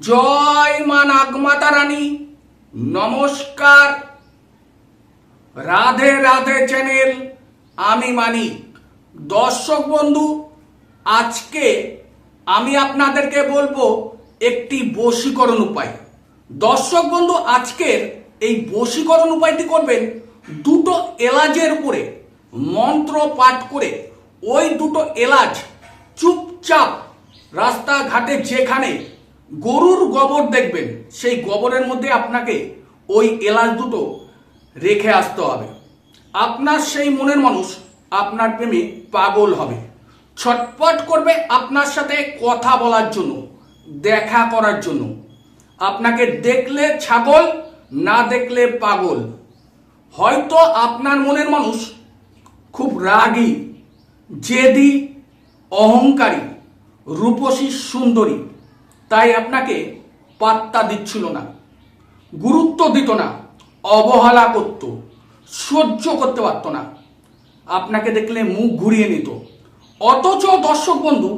জয় মা নাগমাতা রানী। নমস্কার। রাধে রাধে চ্যানেল, আমি মানিক। দর্শক বন্ধু, আজকে আমি আপনাদেরকে বলব একটি বশীকরণ উপায়। দর্শক বন্ধু, আজকের এই বশীকরণ উপায়টি করবেন, দুটো এলাচের উপরে মন্ত্র পাঠ করে ওই দুটো এলাচ চুপচাপ রাস্তাঘাটে যেখানে গরুর গোবর দেখবেন, সেই গোবরের মধ্যে আপনাকে ওই এলাচ দুটো রেখে আসতে হবে। আপনার সেই মনের মানুষ আপনার প্রেমে পাগল হবে। ছটপট করবে আপনার সাথে কথা বলার জন্য, দেখা করার জন্য। আপনাকে দেখলে ছাগল, না দেখলে পাগল। হয়তো আপনার মনের মানুষ খুব রাগী, জেদি, অহংকারী, রূপসী, সুন্দরী। তাই আপনাকে পাত্তা দিচ্ছিল না, গুরুত্ব দিত না, অবহেলা করত, সহ্য করতে পারত না। আপনাকে দেখলে মুখ ঘুরিয়ে নিত। অথচ দর্শক বন্ধু,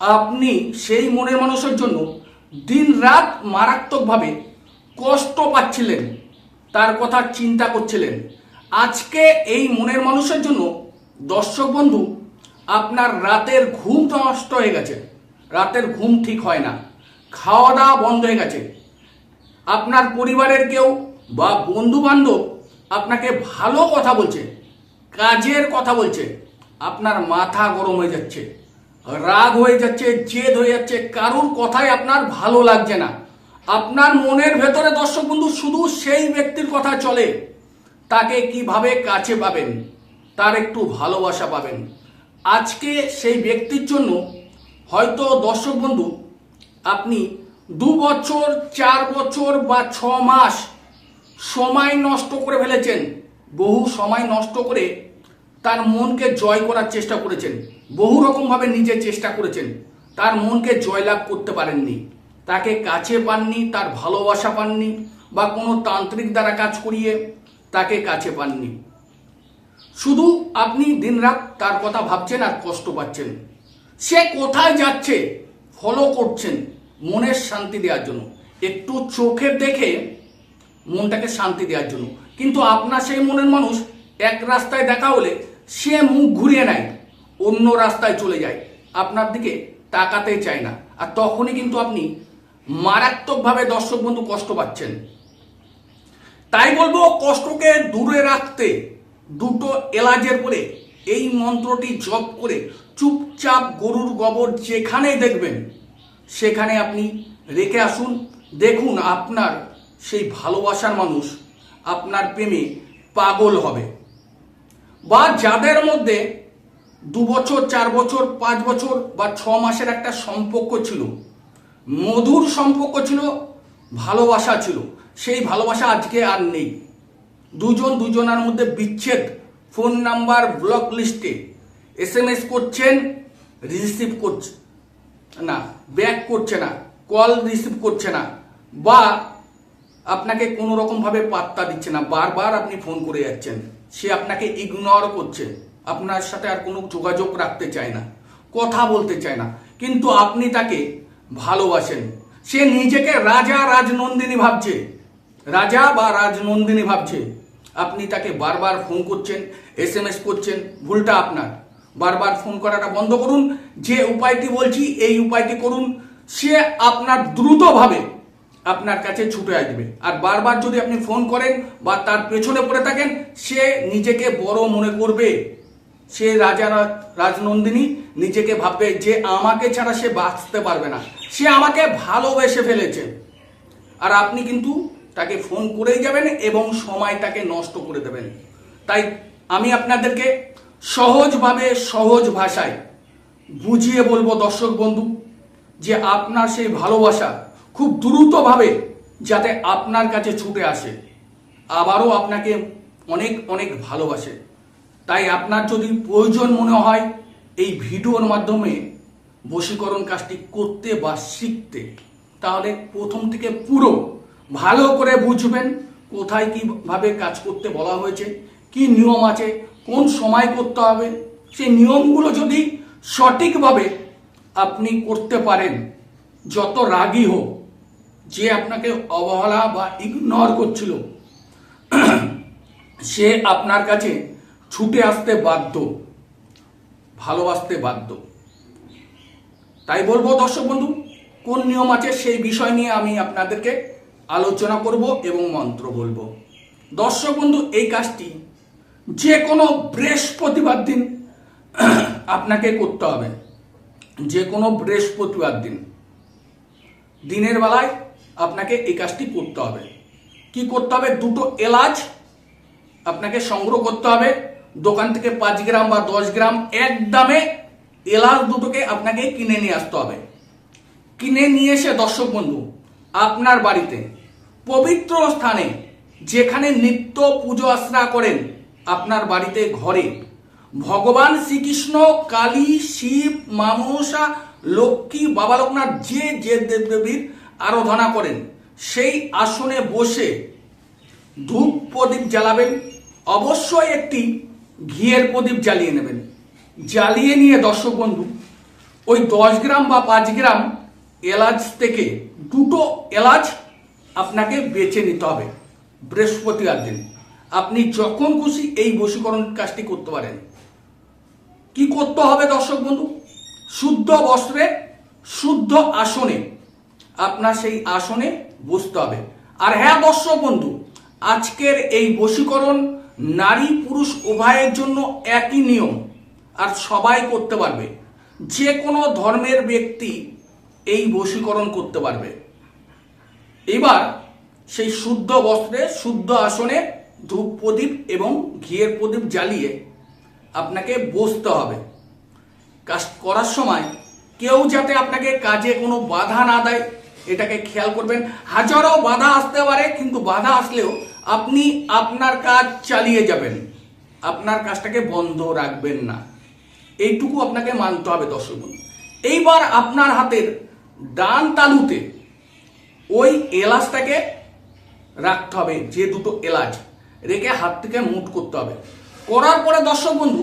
আপনি সেই মনের মানুষের জন্য দিন রাত মারাত্মকভাবে কষ্ট পাচ্ছিলেন, তার কথা চিন্তা করছিলেন। আজকে এই মনের মানুষের জন্য, দর্শক বন্ধু, আপনার রাতের ঘুম নষ্ট হয়ে গেছে। রাতের ঘুম ঠিক হয় না। খাওয়া দাওয়া বন্ধ হয়ে গেছে। আপনার পরিবারের কেউ বা বন্ধু বান্ধব আপনাকে ভালো কথা বলছে, কাজের কথা বলছে, আপনার মাথা গরম হয়ে যাচ্ছে, রাগ হয়ে যাচ্ছে, জেদ হয়ে যাচ্ছে, কারুর কথাই আপনার ভালো লাগছে না। আপনার মনের ভেতরে দর্শক বন্ধু, শুধু সেই ব্যক্তির কথা চলে। তাকে কীভাবে কাছে পাবেন, তার একটু ভালোবাসা পাবেন। আজকে সেই ব্যক্তির জন্য হয়তো দর্শক বন্ধু আপনি দু বছর, চার বছর বা ছ মাস সময় নষ্ট করে ফেলেছেন, বহু সময় নষ্ট করে তার মনকে জয় করার চেষ্টা করেছেন, বহু রকমভাবে নিজে চেষ্টা করেছেন, তার মনকে জয়লাভ করতে পারেননি, তাকে কাছে পাননি, তার ভালোবাসা পাননি, বা কোনো তান্ত্রিক দ্বারা কাজ করিয়ে তাকে কাছে পাননি। শুধু আপনি দিনরাত তার কথা ভাবছেন আর কষ্ট পাচ্ছেন। সে কোথায় যাচ্ছে ফলো করছেন। মনের শান্তি দেওয়ার জন্য, একটু চোখের দেখে মনটাকে শান্তি দেওয়ার জন্য। কিন্তু আপনার সেই মনের মানুষ এক রাস্তায় দেখা হলে সে মুখ ঘুরিয়ে নেয়, অন্য রাস্তায় চলে যায়, আপনার দিকে তাকাতে চায় না। আর তখনই কিন্তু আপনি মারাত্মকভাবে দর্শক বন্ধু কষ্ট পাচ্ছেন। তাই বলব, কষ্টকে দূরে রাখতে দুটো এলাজের পরে এই মন্ত্রটি জপ করে চুপচাপ গরুর গোবর যেখানে দেখবেন সেখানে আপনি রেখে আসুন। দেখুন আপনার সেই ভালোবাসার মানুষ আপনার প্রেমে পাগল হবে। বা যাদের মধ্যে দু বছর, চার বছর, পাঁচ বছর বা ছ মাসের একটা সম্পর্ক ছিল, মধুর সম্পর্ক ছিল, ভালোবাসা ছিল, সেই ভালোবাসা আজকে আর নেই। দুজন দুজনার মধ্যে বিচ্ছেদ, ফোন নাম্বার, ব্লক লিস্টে এস এম এস করছেন, রিসিভ করছে। না, ব্যাক করছে না, কল রিসিভ করছে না, বা আপনাকে কোনো রকমভাবে পাত্তা দিচ্ছে না, বারবার আপনি ফোন করে যাচ্ছেন, সে আপনাকে ইগনোর করছে, আপনার সাথে আর কোনো যোগাযোগ রাখতে চায় না, কথা বলতে চায় না, কিন্তু আপনি তাকে ভালোবাসেন। সে নিজেকে রাজা রাজনন্দিনী ভাবছে, রাজা বা রাজনন্দিনী ভাবছে। আপনি তাকে বারবার ফোন করছেন এস করছেন, ভুলটা আপনার। বারবার ফোন করাটা বন্ধ করুন। যে উপায়টি বলছি, এই উপায়টি করুন। সে আপনার দ্রুতভাবে আপনার কাছে ছুটে আসবে। আর বারবার যদি আপনি ফোন করেন বা তার পেছনে পড়ে থাকেন, সে নিজেকে বড় মনে করবে। সে রাজা রাজনন্দিনী নিজেকে ভাববে যে আমাকে ছাড়া সে বাঁচতে পারবে না। সে আমাকে ভালোবেসে ফেলেছে। আর আপনি কিন্তু তাকে ফোন করেই যাবেন এবং সময়টাকে নষ্ট করে দেবেন। তাই আমি আপনাদেরকে সহজভাবে সহজ ভাষায় বুঝিয়ে বলব দর্শক বন্ধু, যে আপনার সেই ভালোবাসা খুব দ্রুতভাবে যাতে আপনার কাছে ছুটে আসে। আবারও আপনাকে অনেক অনেক ভালোবাসে। তাই আপনার যদি প্রয়োজন মনে হয়, এই ভিডিওর মাধ্যমে বশীকরণ কাজটি করতে বা শিখতে, তাহলে প্রথম থেকে পুরো ভালো করে বুঝবেন কোথায় কীভাবে কাজ করতে বলা হয়েছে। কি নিয়ম আছে, কোন সময় করতে হবে, সেই নিয়মগুলো যদি সঠিকভাবে আপনি করতে পারেন, যত রাগী হোক, যে আপনাকে অবহেলা বা ইগনোর করছিল, সে আপনার কাছে ছুটে আসতে বাধ্য, ভালোবাসতে বাধ্য। তাই বলব দর্শক বন্ধু, কোন নিয়ম আছে সেই বিষয় নিয়ে আমি আপনাদেরকে আলোচনা করব এবং মন্ত্র বলব। দর্শক বন্ধু, এই কাজটি যে কোনো বৃহস্পতিবার দিন আপনাকে করতে হবে। যে কোনো বৃহস্পতিবার দিন। দিনের বেলায় আপনাকে এই কাজটি করতে হবে। কি করতে হবে? দুটো এলাচ আপনাকে সংগ্রহ করতে হবে। দোকান থেকে পাঁচ গ্রাম বা দশ গ্রাম এক দামে এলাচ দুটোকে আপনাকে কিনে নিয়ে আসতে হবে। কিনে নিয়ে এসে দর্শক বন্ধু, আপনার বাড়িতে পবিত্র স্থানে যেখানে নিত্য পুজো আশ্রা করেন আপনার বাড়িতে ঘরে। ভগবান শ্রীকৃষ্ণ, কালী, শিব মামসা লক্ষ্মী, বাবা লোকনাথ, যে যে দেবদেবীর আরাধনা করেন, সেই আসনে বসে ধূপ প্রদীপ জ্বালাবেন, অবশ্যই একটি ঘিয়ের প্রদীপ জ্বালিয়ে নেবেন। জ্বালিয়ে নিয়ে দর্শক বন্ধু, ওই দশ গ্রাম বা পাঁচ গ্রাম এলাচ থেকে দুটো এলাচ আপনাকে বেছে নিতে হবে বৃহস্পতিবার দিন। আপনি যখন খুশি এই বশীকরণ কাজটি করতে পারেন। কি করতে হবে দর্শক বন্ধু? শুদ্ধ বস্ত্রে, শুদ্ধ আসনে আপনার সেই আসনে বসতে হবে। আর হ্যাঁ দর্শক বন্ধু, আজকের এই বশীকরণ নারী পুরুষ উভয়ের জন্য একই নিয়ম, আর সবাই করতে পারবে। যে কোনো ধর্মের ব্যক্তি এই বশীকরণ করতে পারবে। এবার সেই শুদ্ধ বস্ত্রে, শুদ্ধ আসনে ধূপ প্রদীপ এবং ঘিয়ের প্রদীপ জ্বালিয়ে আপনাকে বসতে হবে। কাজ করার সময় কেউ যাতে আপনাকে কাজে কোনো বাধা না দেয়, এটাকে খেয়াল করবেন। হাজারো বাধা আসতে পারে, কিন্তু বাধা আসলেও আপনি আপনার কাজ চালিয়ে যাবেন। আপনার কাজটাকে বন্ধ রাখবেন না। এইটুকু আপনাকে মানতে হবে দর্শক। এইবার আপনার হাতের ডান তালুতে ওই এলাচটাকে রাখতে হবে, যে দুটো এলাচ। রেখে হাত থেকে মুট করতে হবে। করার পরে দর্শক বন্ধু,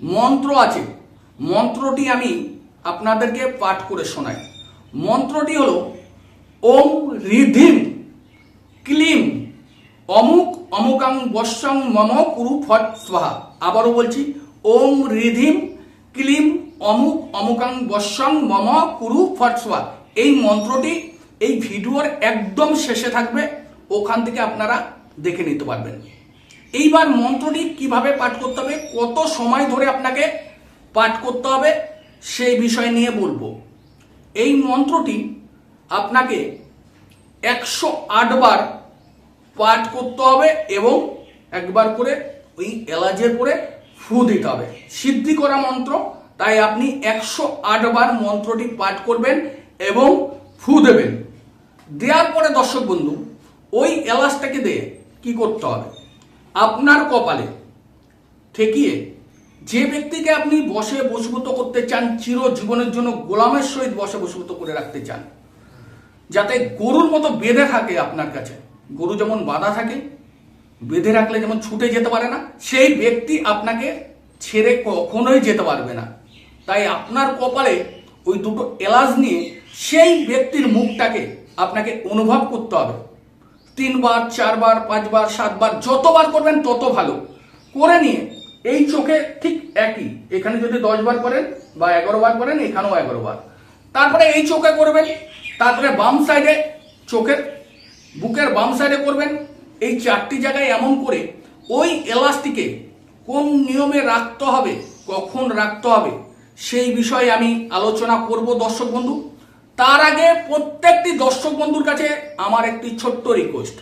মন্ত্র আছে। মন্ত্রটি আমি আপনাদেরকে পাঠ করে শোনাই। মন্ত্রটি হলো, ওম রিধিম ক্লিম অমুক অমুকাং বর্ষং মম কুরু ফট স্বাহা। আবারও বলছি, ওম রিধিম ক্লিম অমুক অমুকাং বর্ষং মম কুরু ফট স্বাহা। এই মন্ত্রটি এই ভিডিওর একদম শেষে থাকবে। ওখান থেকে আপনারা দেখে নিতে পারবেন। এইবার মন্ত্রটি কীভাবে পাঠ করতে হবে, কত সময় ধরে আপনাকে পাঠ করতে হবে, সেই বিষয় নিয়ে বলব। এই মন্ত্রটি আপনাকে একশো বার পাঠ করতে হবে এবং একবার করে ওই এলাচের করে ফু দিতে হবে। সিদ্ধি করা মন্ত্র, তাই আপনি একশো বার মন্ত্রটি পাঠ করবেন এবং ফু দেবেন। দেওয়ার পরে দর্শক বন্ধু, ওই এলাচটাকে দিয়ে কি করতে হবে? আপনার কপালে ঠেকিয়ে যে ব্যক্তিকে আপনি বসে বসভূত করতে চান চির জীবনের জন্য গোলামের সহিত বসে বসভূত করে রাখতে চান, যাতে গরুর মতো বেঁধে থাকে আপনার কাছে। গরু যেমন বাধা থাকে, বেঁধে রাখলে যেমন ছুটে যেতে পারে না, সেই ব্যক্তি আপনাকে ছেড়ে কখনোই যেতে পারবে না। তাই আপনার কপালে ওই দুটো এলাচ নিয়ে সেই ব্যক্তির মুখটাকে আপনাকে অনুভব করতে হবে। তিনবার, চারবার, পাঁচবার, সাতবার, যতবার করবেন তত ভালো। করে নিয়ে এই চোখে ঠিক একই। এখানে যদি দশ বার করেন বা এগারো বার করেন, এখানেও এগারো বার তারপরে এই চোখে করবেন, তারপরে বাম সাইডে চোখের, বুকের বাম সাইডে করবেন। এই চারটি জায়গায় এমন করে ওই এলাস্টিকে কোন নিয়মে রাখতে হবে, কখন রাখতে হবে, সেই বিষয়ে আমি আলোচনা করব দর্শক বন্ধু। তার আগে প্রত্যেকটি দর্শক বন্ধুর কাছে আমার একটি ছোট্ট রিকোয়েস্ট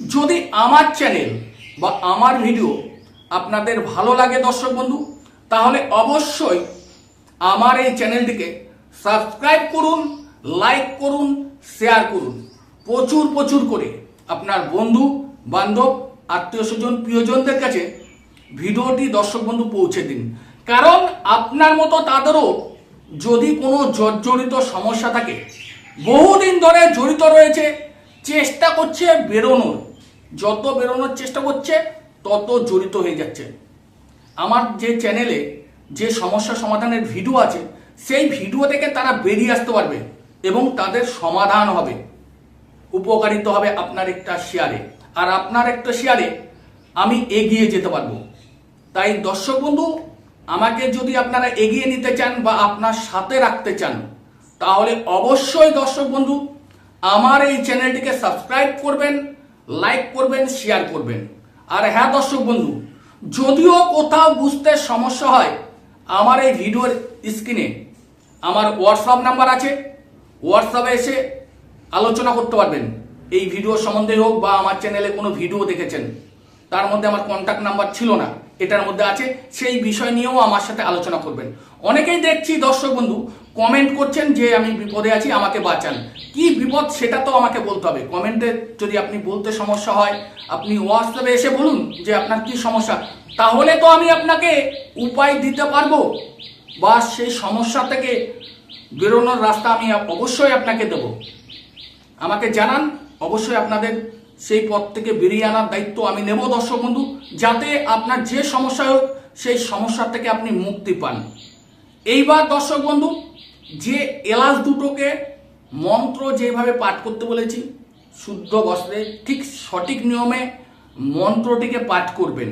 যদি আমার চ্যানেল বা আমার ভিডিও আপনাদের ভালো লাগে দর্শক বন্ধু, তাহলে অবশ্যই আমার এই চ্যানেলটিকে সাবস্ক্রাইব করুন লাইক করুন শেয়ার করুন। প্রচুর প্রচুর করে আপনার বন্ধু, বান্ধব, আত্মীয় স্বজন, প্রিয়জনদের কাছে ভিডিওটি দর্শক বন্ধু পৌঁছে দিন। কারণ আপনার মতো তাদেরও যদি কোনো জর্জরিত সমস্যা থাকে, বহুদিন ধরে জড়িত রয়েছে, চেষ্টা করছে বেরোনোর। যত বেরোনোর চেষ্টা করছে, তত জড়িত হয়ে যাচ্ছে। আমার যে চ্যানেলে যে সমস্যা সমাধানের ভিডিও আছে, সেই ভিডিও থেকে তারা বেরিয়ে আসতে পারবে এবং তাদের সমাধান হবে। উপকারিত হবে আপনার একটা শেয়ারে আর আপনার একটা শেয়ারে আমি এগিয়ে যেতে পারব। তাই দর্শক বন্ধু আমাকে যদি আপনারা এগিয়ে নিতে চান বা আপনার সাথে রাখতে চান, তাহলে অবশ্যই দর্শক বন্ধু, আমার এই চ্যানেলটিকে সাবস্ক্রাইব করবেন, লাইক করবেন, শেয়ার করবেন। আর হ্যাঁ দর্শক বন্ধু, যদিও কোথাও বুঝতে সমস্যা হয়, আমার এই ভিডিওর স্ক্রিনে আমার হোয়াটসঅ্যাপ নাম্বার আছে। হোয়াটসঅ্যাপে এসে আলোচনা করতে পারবেন। এই ভিডিও সম্বন্ধে হোক বা আমার চ্যানেলে কোনো ভিডিও দেখেছেন তার মধ্যে আমার কন্ট্যাক্ট নাম্বার ছিল না। এটার মধ্যে আছে, সেই বিষয় নিয়েও আমার সাথে আলোচনা করবেন। অনেকেই দেখছি, দর্শক বন্ধু কমেন্ট করছেন যে আমি বিপদে আছি, আমাকে বাঁচান। কি বিপদ সেটা তো আমাকে বলতে হবে। কমেন্টে যদি আপনি বলতে সমস্যা হয়, আপনি হোয়াটসঅ্যাপে এসে বলুন যে আপনার কি সমস্যা। তাহলে তো আমি আপনাকে উপায় দিতে পারব। বা সেই সমস্যা থেকে বেরোনোর রাস্তা আমি অবশ্যই আপনাকে দেবো। আমাকে জানান, অবশ্যই আপনাদের সেই পথ থেকে বেরিয়ে আনার দায়িত্ব আমি নেব, দর্শক বন্ধু। যাতে আপনার যে সমস্যা হোক, সেই সমস্যা থেকে আপনি মুক্তি পান। এইবার, দর্শক বন্ধু, যে এলাচ দুটোকে মন্ত্র যেভাবে পাঠ করতে বলেছি, শুদ্ধ বস্ত্রে ঠিক সঠিক নিয়মে মন্ত্রটিকে পাঠ করবেন।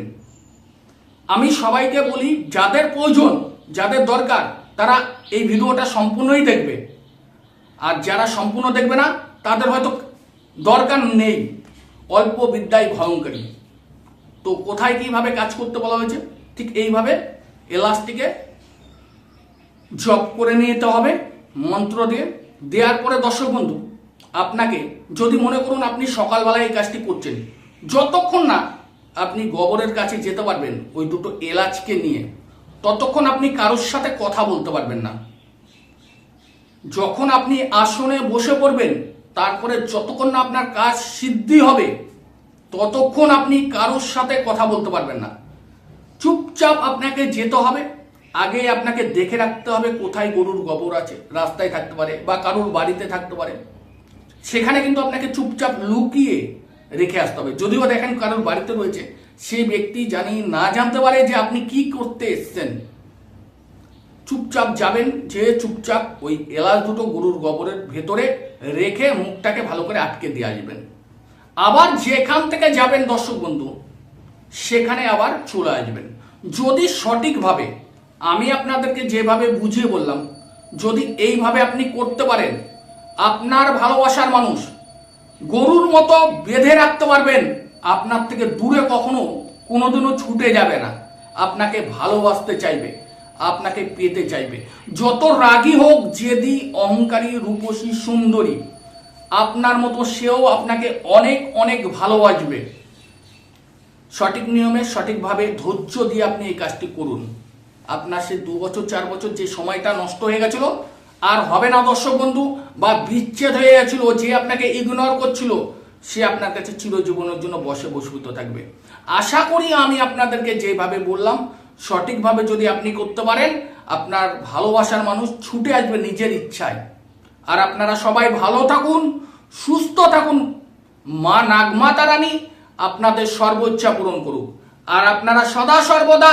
আমি সবাইকে বলি, যাদের প্রয়োজন, যাদের দরকার, তারা এই ভিডিওটা সম্পূর্ণই দেখবে। আর যারা সম্পূর্ণ দেখবে না, তাদের হয়তো দরকার নেই। অল্প বিদ্যায় ভয়ঙ্করী। তো কোথায় কীভাবে কাজ করতে বলা হয়েছে? ঠিক এইভাবে এলাস্টিকে জপ করে নিতে হবে, মন্ত্র দিয়ে। দেওয়ার পরে দর্শক বন্ধু, আপনাকে যদি মনে করুন আপনি সকালবেলায় এই কাজটি করছেন, যতক্ষণ না আপনি গোবরের কাছে যেতে পারবেন ওই দুটো এলাচকে নিয়ে, ততক্ষণ আপনি কারোর সাথে কথা বলতে পারবেন না। যখন আপনি আসনে বসে পড়বেন তারপরে যতক্ষণ না আপনার কাজ সিদ্ধি হবে, ততক্ষণ আপনি কারোর সাথে কথা বলতে পারবেন না। চুপচাপ আপনাকে যেতে হবে আগে আপনাকে দেখে রাখতে হবে কোথায় গরুর গোবর আছে, রাস্তায় থাকতে পারে বা কারোর বাড়িতে থাকতে পারে। সেখানে কিন্তু আপনাকে চুপচাপ লুকিয়ে রেখে আসতে হবে। যদিও দেখেন কারোর বাড়িতে রয়েছে, সেই ব্যক্তি জানি না জানতে পারে যে আপনি কি করতে এসছেন। চুপচাপ যাবেন, যে চুপচাপ ওই এলাচ দুটো গরুর গোবরের ভেতরে রেখে মুখটাকে ভালো করে আটকে দিয়ে আসবেন। আবার যেখান থেকে যাবেন দর্শক বন্ধু, সেখানে আবার চলে আসবেন। যদি সঠিকভাবে, আমি আপনাদেরকে যেভাবে বুঝিয়ে বললাম, যদি এইভাবে আপনি করতে পারেন, আপনার ভালোবাসার মানুষ গরুর মতো বেঁধে রাখতে পারবেন, আপনার থেকে দূরে কখনো কোনোদিনও ছুটে যাবে না। আপনাকে ভালোবাসতে চাইবে। আপনাকে পেতে চাইবে। যত রাগী হোক, জেদি, অহংকারী, রূপসী, সুন্দরী, আপনার মতো সেও আপনাকে অনেক অনেক ভালোবাসবে। সঠিক নিয়মে, সঠিকভাবে ধৈর্য দিয়ে আপনি এই কাজটি করুন। আপনার সে দু বছর, চার বছর যে সময়টা নষ্ট হয়ে গেছিল, আর হবে না দর্শক বন্ধু, বা বিচ্ছেদ হয়ে গেছিল, যে আপনাকে ইগনোর করছিল, সে আপনার কাছে চিরজীবনের জন্য বসে বসভূত থাকবে। আশা করি আমি আপনাদেরকে যেভাবে বললাম সঠিকভাবে যদি আপনি করতে পারেন, আপনার ভালোবাসার মানুষ ছুটে আসবে নিজের ইচ্ছায়। আর আপনারা সবাই ভালো থাকুন, সুস্থ থাকুন। মা নাগমা তারানি আপনাদের সর্বোচ্চা পূরণ করুক। আর আপনারা সদা সর্বদা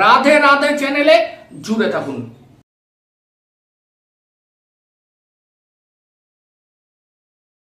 রাধে রাধে চ্যানেলে জুড়ে থাকুন।